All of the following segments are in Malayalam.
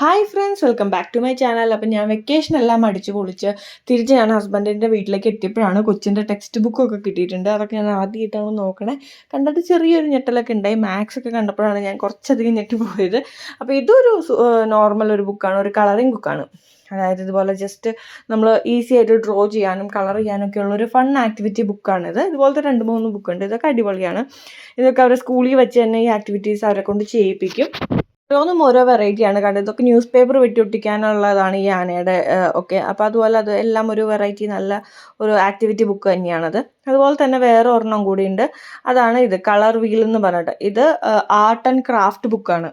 Hi friends welcome back to my channel അപ്പം ഞാൻ വെക്കേഷൻ എല്ലാം അടിച്ചു പൊളിച്ച് തിരിച്ച് ഞാൻ ഹസ്ബൻഡിന്റെ വീട്ടിലേക്ക് എത്തിയപ്പോഴാണ് കൊച്ചിന്റെ ടെക്സ്റ്റ് ബുക്കൊക്കെ കിട്ടിയിട്ടുണ്ട്. അതൊക്കെ ഞാൻ ആദ്യമായിട്ടാണ് നോക്കണേ. കണ്ടിട്ട് ചെറിയൊരു ഞെട്ടലൊക്കെ ഉണ്ടായി. മാത്സ് ഒക്കെ കണ്ടപ്പോഴാണ് ഞാൻ കുറച്ചധികം ഞെട്ടിപ്പോയത്. അപ്പോൾ ഇതൊരു നോർമൽ ഒരു ബുക്കാണ് ഒരു കളറിങ് ബുക്കാണ് അതായത് ഇതുപോലെ ജസ്റ്റ് നമ്മൾ ഈസി ആയിട്ട് ഡ്രോ ചെയ്യാനും കളർ ചെയ്യാനും ഒക്കെ ഉള്ള ഒരു ഫൺ ആക്ടിവിറ്റി ബുക്കാണ് ഇത്. ഇതുപോലത്തെ രണ്ട് മൂന്ന് ബുക്കുണ്ട് ഇതൊക്കെ അടിപൊളിയാണ്. ഇതൊക്കെ അവർ സ്കൂളിൽ വെച്ച് തന്നെ ഈ ആക്ടിവിറ്റീസ് അവരെ കൊണ്ട് ചെയ്യിപ്പിക്കും. ഓരോന്നും ഓരോ വെറൈറ്റിയാണ് കണ്ടത് ഇതൊക്കെ ന്യൂസ് പേപ്പർ വെട്ടിയൊട്ടിക്കാനുള്ളതാണ് ഈ ആനയുടെ ഒക്കെ. അപ്പോൾ അതുപോലെ അത് എല്ലാം ഒരു വെറൈറ്റി നല്ല ഒരു ആക്ടിവിറ്റി ബുക്ക് തന്നെയാണത് അതുപോലെ തന്നെ വേറെ ഒരെണ്ണം കൂടിയുണ്ട് അതാണ് ഇത് കളർ വീൽ എന്ന് പറഞ്ഞിട്ട്. ഇത് ആർട്ട് ആൻഡ് ക്രാഫ്റ്റ് ബുക്കാണ്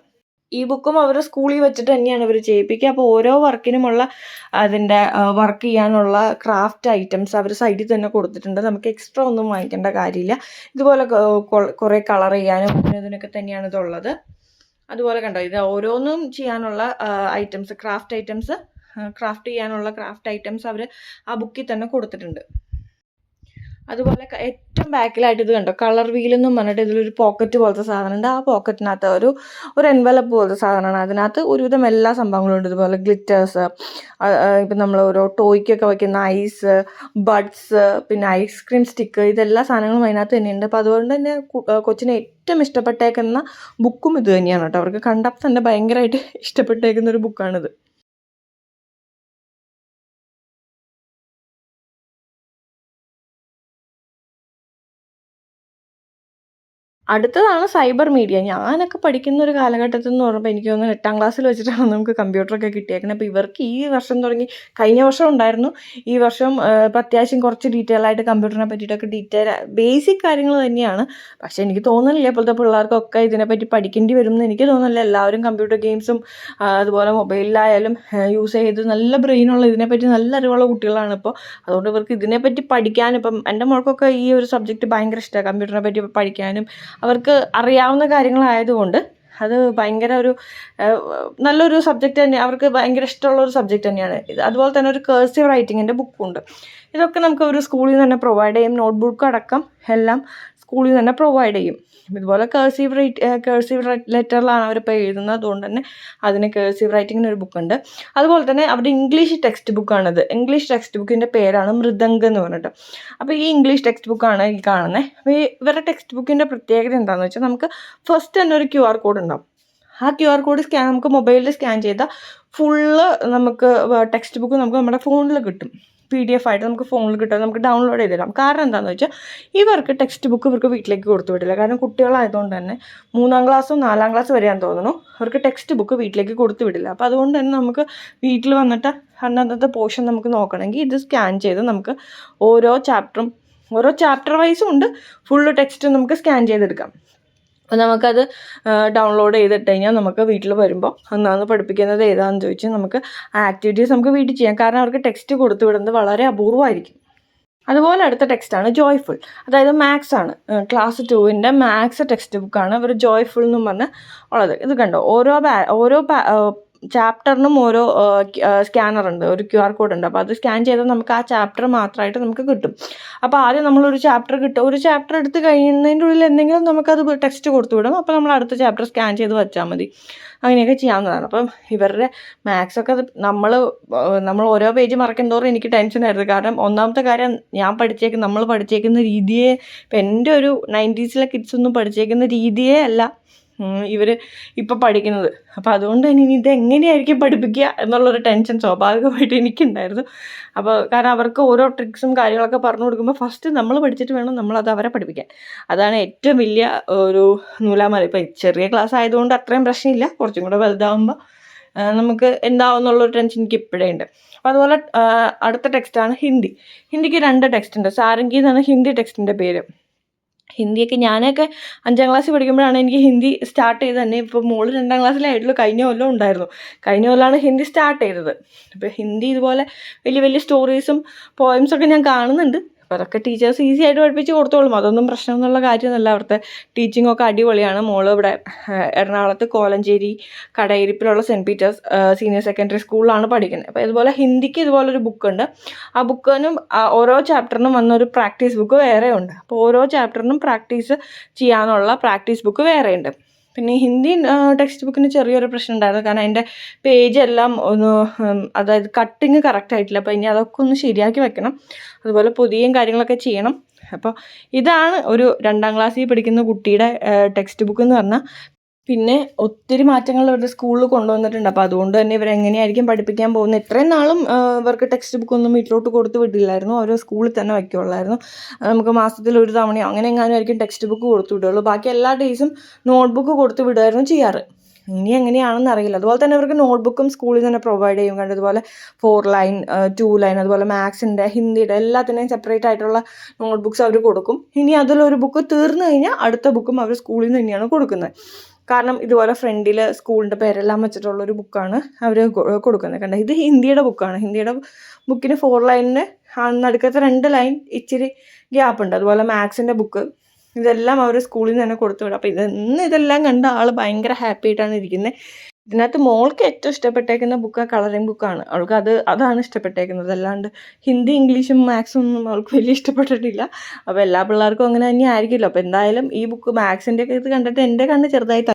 ഈ ബുക്കും അവർ സ്കൂളിൽ വെച്ചിട്ട് തന്നെയാണ് ഇവർ ചെയ്യിപ്പിക്കുക. അപ്പോൾ ഓരോ വർക്കിനുമുള്ള അതിന്റെ വർക്ക് ചെയ്യാനുള്ള ക്രാഫ്റ്റ് ഐറ്റംസ് അവർ സൈഡിൽ തന്നെ കൊടുത്തിട്ടുണ്ട്. നമുക്ക് എക്സ്ട്രാ ഒന്നും വാങ്ങിക്കേണ്ട കാര്യമില്ല. ഇതുപോലെ കുറേ കളർ ചെയ്യാനും ഇതിനൊക്കെ തന്നെയാണ് ഇതുള്ളത് അതുപോലെ കണ്ടോ ഇത് ഓരോന്നും ചെയ്യാനുള്ള ഐറ്റംസ് ക്രാഫ്റ്റ് ഐറ്റംസ് ക്രാഫ്റ്റ് ചെയ്യാനുള്ള ക്രാഫ്റ്റ് ഐറ്റംസ് അവർ ആ ബുക്കിൽ തന്നെ കൊടുത്തിട്ടുണ്ട്. അതുപോലെ ഏറ്റവും ബാക്കിലായിട്ട് ഇത് കണ്ടോ? കളർ വീൽ വീലെന്നും പറഞ്ഞിട്ട് ഇതിലൊരു പോക്കറ്റ് പോലത്തെ സാധനം ഉണ്ട് ആ പോക്കറ്റിനകത്ത് ഒരു ഒരു എൻവലപ്പ് പോലത്തെ സാധനമാണ്. അതിനകത്ത് ഒരുവിധം എല്ലാ സംഭവങ്ങളും ഉണ്ട്. ഇതുപോലെ ഗ്ലിറ്റേഴ്സ് ഇപ്പം നമ്മൾ ഓരോ ടോയ്ക്കൊക്കെ വയ്ക്കുന്ന ഐസ് ബഡ്സ് പിന്നെ ഐസ്ക്രീം സ്റ്റിക്ക് ഇതെല്ലാ സാധനങ്ങളും അതിനകത്ത് തന്നെയുണ്ട്. അപ്പോൾ അതുകൊണ്ട് തന്നെ കൊച്ചിന് ഏറ്റവും ഇഷ്ടപ്പെട്ടേക്കുന്ന ബുക്കും ഇത് തന്നെയാണ് കേട്ടോ. അവർക്ക് കണ്ടപ്പോൾ തന്നെ ഭയങ്കരമായിട്ട് ഇഷ്ടപ്പെട്ടേക്കുന്ന ഒരു ബുക്കാണിത് അടുത്തതാണ് സൈബർ മീഡിയ. ഞാനൊക്കെ പഠിക്കുന്ന ഒരു കാലഘട്ടത്തിൽ എന്ന് പറയുമ്പോൾ എനിക്ക് തോന്നുന്നു എട്ടാം ക്ലാസ്സിൽ വെച്ചിട്ടാണ് നമുക്ക് കമ്പ്യൂട്ടറൊക്കെ കിട്ടിയേക്കുന്നത് അപ്പോൾ ഇവർക്ക് ഈ വർഷം തുടങ്ങി കഴിഞ്ഞ വർഷം ഉണ്ടായിരുന്നു. ഈ വർഷം ഇപ്പം അത്യാവശ്യം കുറച്ച് ഡീറ്റെയിൽ ആയിട്ട് കമ്പ്യൂട്ടറിനെ പറ്റിയിട്ടൊക്കെ ഡീറ്റെയിൽ ബേസിക് കാര്യങ്ങൾ തന്നെയാണ്. പക്ഷേ എനിക്ക് തോന്നുന്നില്ല ഇപ്പോഴത്തെ പിള്ളേർക്കൊക്കെ ഇതിനെപ്പറ്റി പഠിക്കേണ്ടി വരും എന്ന് എനിക്ക് തോന്നുന്നില്ല. എല്ലാവരും കമ്പ്യൂട്ടർ ഗെയിംസും അതുപോലെ മൊബൈലിലായാലും യൂസ് ചെയ്ത് നല്ല ബ്രെയിനുള്ള ഇതിനെപ്പറ്റി നല്ല അറിവുള്ള കുട്ടികളാണ് ഇപ്പോൾ അതുകൊണ്ട് ഇവർക്ക് ഇതിനെപ്പറ്റി പഠിക്കാനും ഇപ്പം എന്റെ മോൾക്കൊക്കെ ഈ ഒരു സബ്ജക്റ്റ് ഭയങ്കര ഇഷ്ടമാണ് കമ്പ്യൂട്ടറിനെ പറ്റി പഠിക്കാനും അവർക്ക് അറിയാവുന്ന കാര്യങ്ങളായതുകൊണ്ട് അത് ഭയങ്കര ഒരു നല്ലൊരു സബ്ജക്റ്റ് തന്നെ അവർക്ക് ഭയങ്കര ഇഷ്ടമുള്ള ഒരു സബ്ജക്റ്റ് തന്നെയാണ് ഇത്. അതുപോലെ തന്നെ ഒരു കേഴ്സീവ് റൈറ്റിങ്ങിന്റെ ബുക്കുണ്ട് ഇതൊക്കെ നമുക്ക് ഒരു സ്കൂളിൽ നിന്ന് തന്നെ പ്രൊവൈഡ് ചെയ്യും. നോട്ട് ബുക്ക് അടക്കം എല്ലാം സ്കൂളിൽ തന്നെ പ്രൊവൈഡ് ചെയ്യും. ഇതുപോലെ കേഴ്സീവ് റൈറ്റ് കേഴ്സീവ് ലെറ്ററിലാണ് അവരിപ്പോൾ എഴുതുന്നത്. അതുകൊണ്ട് തന്നെ അതിന് കേഴ്സീവ് റൈറ്റിങ്ങിന് ഒരു ബുക്കുണ്ട് അതുപോലെ തന്നെ അവരുടെ ഇംഗ്ലീഷ് ടെക്സ്റ്റ് ബുക്കാണിത് ഇംഗ്ലീഷ് ടെക്സ്റ്റ് ബുക്കിന്റെ പേരാണ് മൃദംഗം എന്ന് പറഞ്ഞിട്ട്. അപ്പോൾ ഈ ഇംഗ്ലീഷ് ടെക്സ്റ്റ് ബുക്കാണ് ഈ കാണുന്നത് അപ്പോൾ ഈ ഇവരുടെ ടെക്സ്റ്റ് ബുക്കിന്റെ പ്രത്യേകത എന്താണെന്ന് വെച്ചാൽ നമുക്ക് ഫസ്റ്റ് തന്നെ ഒരു ക്യു ആർ കോഡ് ഉണ്ടാവും. ആ ക്യു ആർ കോഡ് സ്കാൻ നമുക്ക് മൊബൈലിൽ സ്കാൻ ചെയ്താൽ ഫുള്ള് നമുക്ക് ടെക്സ്റ്റ് ബുക്ക് നമുക്ക് നമ്മുടെ ഫോണിൽ കിട്ടും. പി ഡി എഫ് ആയിട്ട് നമുക്ക് ഫോണിൽ കിട്ടും നമുക്ക് ഡൗൺലോഡ് ചെയ്ത് തരാം. കാരണം എന്താണെന്ന് വെച്ചാൽ ഇവർക്ക് ടെക്സ്റ്റ് ബുക്ക് ഇവർക്ക് വീട്ടിലേക്ക് കൊടുത്തു വിട്ടില്ല കാരണം കുട്ടികളായതുകൊണ്ട് തന്നെ മൂന്നാം ക്ലാസ്സോ നാലാം ക്ലാസ് വരെയാന്ന് തോന്നുന്നു അവർക്ക് ടെക്സ്റ്റ് ബുക്ക് വീട്ടിലേക്ക് കൊടുത്തു വിടില്ല. അപ്പോൾ അതുകൊണ്ട് തന്നെ നമുക്ക് വീട്ടിൽ വന്നിട്ട് അന്നന്നത്തെ പോർഷൻ നമുക്ക് നോക്കണമെങ്കിൽ ഇത് സ്കാൻ ചെയ്ത് നമുക്ക് ഓരോ ചാപ്റ്ററും ഓരോ ചാപ്റ്റർ വൈസും ഉണ്ട്. ഫുള്ള് ടെക്സ്റ്റ് നമുക്ക് സ്കാൻ ചെയ്തെടുക്കാം. അപ്പോൾ നമുക്കത് ഡൗൺലോഡ് ചെയ്തിട്ട് കഴിഞ്ഞാൽ നമുക്ക് വീട്ടിൽ വരുമ്പോൾ അന്നാന്ന് പഠിപ്പിക്കുന്നത് ഏതാണെന്ന് ചോദിച്ചാൽ നമുക്ക് ആക്ടിവിറ്റീസ് നമുക്ക് വീട്ടിൽ ചെയ്യാം. കാരണം അവർക്ക് ടെക്സ്റ്റ് കൊടുത്തു വിടുന്നത് വളരെ അപൂർവമായിരിക്കും. അതുപോലെ അടുത്ത ടെക്സ്റ്റാണ് ജോയ്ഫുൾ അതായത് മാത്സ് ആണ്. ക്ലാസ് ടുവിന്റെ മാത്സ് ടെക്സ്റ്റ് ബുക്കാണ് അവർ ജോയ്ഫുൾ എന്നും പറഞ്ഞ് ഉള്ളത്. ഇത് കണ്ടോ? ഓരോ ഓരോ ചാപ്റ്ററിനും ഓരോ സ്കാനർ ഉണ്ട് ഒരു ക്യു ആർ കോഡ് ഉണ്ട് അപ്പോൾ അത് സ്കാൻ ചെയ്താൽ നമുക്ക് ആ ചാപ്റ്റർ മാത്രമായിട്ട് നമുക്ക് കിട്ടും. അപ്പോൾ ആദ്യം നമ്മളൊരു ചാപ്റ്റർ കിട്ടും. ഒരു ചാപ്റ്റർ എടുത്ത് കഴിയുന്നതിന്റെ ഉള്ളിൽ എന്തെങ്കിലും നമുക്കത് ടെക്സ്റ്റ് കൊടുത്തു വിടും. അപ്പോൾ നമ്മൾ അടുത്ത ചാപ്റ്റർ സ്കാൻ ചെയ്ത് വെച്ചാൽ മതി. അങ്ങനെയൊക്കെ ചെയ്യാവുന്നതാണ്. അപ്പം ഇവരുടെ മാത്സ് ഒക്കെ നമ്മൾ നമ്മൾ ഓരോ പേജ് മറക്കുന്തോറും എനിക്ക് ടെൻഷനായിരുന്നു കാരണം ഒന്നാമത്തെ കാര്യം ഞാൻ പഠിച്ചേക്കുന്ന നമ്മൾ പഠിച്ചേക്കുന്ന രീതിയെ ഇപ്പം എന്റെ ഒരു നയന്റീസിലെ കിഡ്സ് ഒന്നും പഠിച്ചേക്കുന്ന രീതിയേ അല്ല ഇവർ ഇപ്പോൾ പഠിക്കുന്നത്. അപ്പോൾ അതുകൊണ്ട് തന്നെ ഇനി ഇതെങ്ങനെയായിരിക്കും പഠിപ്പിക്കുക എന്നുള്ളൊരു ടെൻഷൻ സ്വാഭാവികമായിട്ട് എനിക്കുണ്ടായിരുന്നു. അപ്പോൾ കാരണം അവർക്ക് ഓരോ ട്രിക്സും കാര്യങ്ങളൊക്കെ പറഞ്ഞു കൊടുക്കുമ്പോൾ ഫസ്റ്റ് നമ്മൾ പഠിച്ചിട്ട് വേണം നമ്മളത് അവരെ പഠിപ്പിക്കാൻ. അതാണ് ഏറ്റവും വലിയ ഒരു നൂലാമല. ഇപ്പം ചെറിയ ക്ലാസ് ആയതുകൊണ്ട് അത്രയും പ്രശ്നമില്ല. കുറച്ചും കൂടെ വലുതാവുമ്പോൾ നമുക്ക് എന്താവും എന്നുള്ളൊരു ടെൻഷൻ എനിക്ക് ഇപ്പോഴേ ഉണ്ട്. അപ്പോൾ അതുപോലെ അടുത്ത ടെക്സ്റ്റാണ് ഹിന്ദി. ഹിന്ദിക്ക് രണ്ട് ടെക്സ്റ്റ് ഉണ്ട്. സാരംഗി എന്നാണ് ഹിന്ദി ടെക്സ്റ്റിന്റെ പേര്. ഹിന്ദിയൊക്കെ ഞാനൊക്കെ അഞ്ചാം ക്ലാസ്സിൽ പഠിക്കുമ്പോഴാണ് എനിക്ക് ഹിന്ദി സ്റ്റാർട്ട് ചെയ്ത് തന്നെ ഇപ്പോൾ മോൾ രണ്ടാം ക്ലാസ്സിലായിട്ടുള്ള കഴിഞ്ഞ കൊല്ലം ഉണ്ടായിരുന്നു. കഴിഞ്ഞ കൊല്ലമാണ് ഹിന്ദി സ്റ്റാർട്ട് ചെയ്തത്. അപ്പോൾ ഹിന്ദി ഇതുപോലെ വലിയ വലിയ സ്റ്റോറീസും പോയംസൊക്കെ ഞാൻ കാണുന്നുണ്ട്. അപ്പോൾ അതൊക്കെ ടീച്ചേഴ്സ് ഈസി ആയിട്ട് പഠിപ്പിച്ച് കൊടുത്തോളും. അതൊന്നും പ്രശ്നം എന്നുള്ള കാര്യമൊന്നുമല്ല. അവിടുത്തെ ടീച്ചിങ് ഒക്കെ അടിപൊളിയാണ്. മോൾ ഇവിടെ എറണാകുളത്ത് കോലഞ്ചേരി കടയിരിപ്പിലുള്ള സെന്റ് പീറ്റേഴ്സ് സീനിയർ സെക്കൻഡറി സ്കൂളിലാണ് പഠിക്കുന്നത്. അപ്പോൾ ഇതുപോലെ ഹിന്ദിക്ക് ഇതുപോലൊരു ബുക്കുണ്ട് ആ ബുക്കിനും ഓരോ ചാപ്റ്ററിനും വന്നൊരു പ്രാക്ടീസ് ബുക്ക് വേറെ ഉണ്ട് അപ്പോൾ ഓരോ ചാപ്റ്ററിനും പ്രാക്ടീസ് ചെയ്യാനുള്ള പ്രാക്ടീസ് ബുക്ക് വേറെ ഉണ്ട് പിന്നെ ഹിന്ദി ടെക്സ്റ്റ് ബുക്കിന് ചെറിയൊരു പ്രശ്നം ഉണ്ടായിരുന്നു കാരണം അതിന്റെ പേജ് എല്ലാം ഒന്ന് അതായത് കട്ടിങ് കറക്റ്റ് ആയിട്ടില്ല. അപ്പോൾ ഇനി അതൊക്കെ ഒന്ന് ശരിയാക്കി വെക്കണം. അതുപോലെ പുതിയും കാര്യങ്ങളൊക്കെ ചെയ്യണം. അപ്പോൾ ഇതാണ് ഒരു രണ്ടാം ക്ലാസ്സിൽ പഠിക്കുന്ന കുട്ടിയുടെ ടെക്സ്റ്റ് ബുക്ക് എന്ന് പറഞ്ഞാൽ പിന്നെ ഒത്തിരി മാറ്റങ്ങൾ ഇവരുടെ സ്കൂളിൽ കൊണ്ടുവന്നിട്ടുണ്ട്. അപ്പോൾ അതുകൊണ്ട് തന്നെ ഇവരെങ്ങനെയായിരിക്കും പഠിപ്പിക്കാൻ പോകുന്നത്? ഇത്രയും നാളും ഇവർക്ക് ടെക്സ്റ്റ് ബുക്കൊന്നും വീട്ടിലോട്ട് കൊടുത്ത് വിടില്ലായിരുന്നു. ഓരോ സ്കൂളിൽ തന്നെ വയ്ക്കുള്ളായിരുന്നു. നമുക്ക് മാസത്തിൽ ഒരു തവണയോ അങ്ങനെ എങ്ങാനും ആയിരിക്കും ടെക്സ്റ്റ് ബുക്ക് കൊടുത്തു വിടുകയുള്ളൂ ബാക്കി എല്ലാ ഡേയ്സും നോട്ട് ബുക്ക് കൊടുത്ത് വിടുമായിരുന്നു ചെയ്യാറ്. ഇനി എങ്ങനെയാണെന്ന് അറിയില്ല. അതുപോലെ തന്നെ ഇവർക്ക് നോട്ട്ബുക്കും സ്കൂളിൽ തന്നെ പ്രൊവൈഡ് ചെയ്യും. കണ്ടതുപോലെ ഫോർ ലൈൻ ടു ലൈൻ അതുപോലെ മാത്സിന്റെ ഹിന്ദിയുടെ എല്ലാത്തിനെയും സെപ്പറേറ്റ് ആയിട്ടുള്ള നോട്ട്ബുക്സ് അവർ കൊടുക്കും. ഇനി അതിലൊരു ബുക്ക് തീർന്നു കഴിഞ്ഞാൽ അടുത്ത ബുക്കും അവർ സ്കൂളിൽ നിന്ന് തന്നെയാണ് കൊടുക്കുന്നത്. കാരണം ഇതുപോലെ ഫ്രണ്ടിൽ സ്കൂളിന്റെ പേരെല്ലാം വെച്ചിട്ടുള്ള ഒരു ബുക്കാണ് അവർ കൊടുക്കുന്നത്. കണ്ടോ? ഇത് ഹിന്ദിയുടെ ബുക്കാണ് ഹിന്ദിയുടെ ബുക്കിന് ഫോർ ലൈനിന് നടുക്കത്തെ രണ്ട് ലൈൻ ഇച്ചിരി ഗ്യാപ്പ് ഉണ്ട്. അതുപോലെ മാത്സിന്റെ ബുക്ക് ഇതെല്ലാം അവർ സ്കൂളിൽ നിന്ന് തന്നെ കൊടുത്തു വിടും. അപ്പോൾ ഇതെന്ന് ഇതെല്ലാം കണ്ട ആൾ ഭയങ്കര ഹാപ്പി ആയിട്ടാണ് ഇരിക്കുന്നത് ഇതിനകത്ത് മോൾക്ക് ഏറ്റവും ഇഷ്ടപ്പെട്ടേക്കുന്ന ബുക്ക് കളറിംഗ് ബുക്കാണ് അവൾക്ക് അത് അതാണ് ഇഷ്ടപ്പെട്ടേക്കുന്നത്. അല്ലാണ്ട് ഹിന്ദി ഇംഗ്ലീഷും മാത്സും ഒന്നും അവൾക്ക് വലിയ ഇഷ്ടപ്പെട്ടിട്ടില്ല. അപ്പോൾ എല്ലാ പിള്ളേർക്കും അങ്ങനെ തന്നെ ആയിരിക്കില്ല അപ്പോൾ എന്തായാലും ഈ ബുക്ക് മാത്സിന്റെ ഇത് കണ്ടിട്ട് എന്റെ കണ്ണ് ചെറുതായി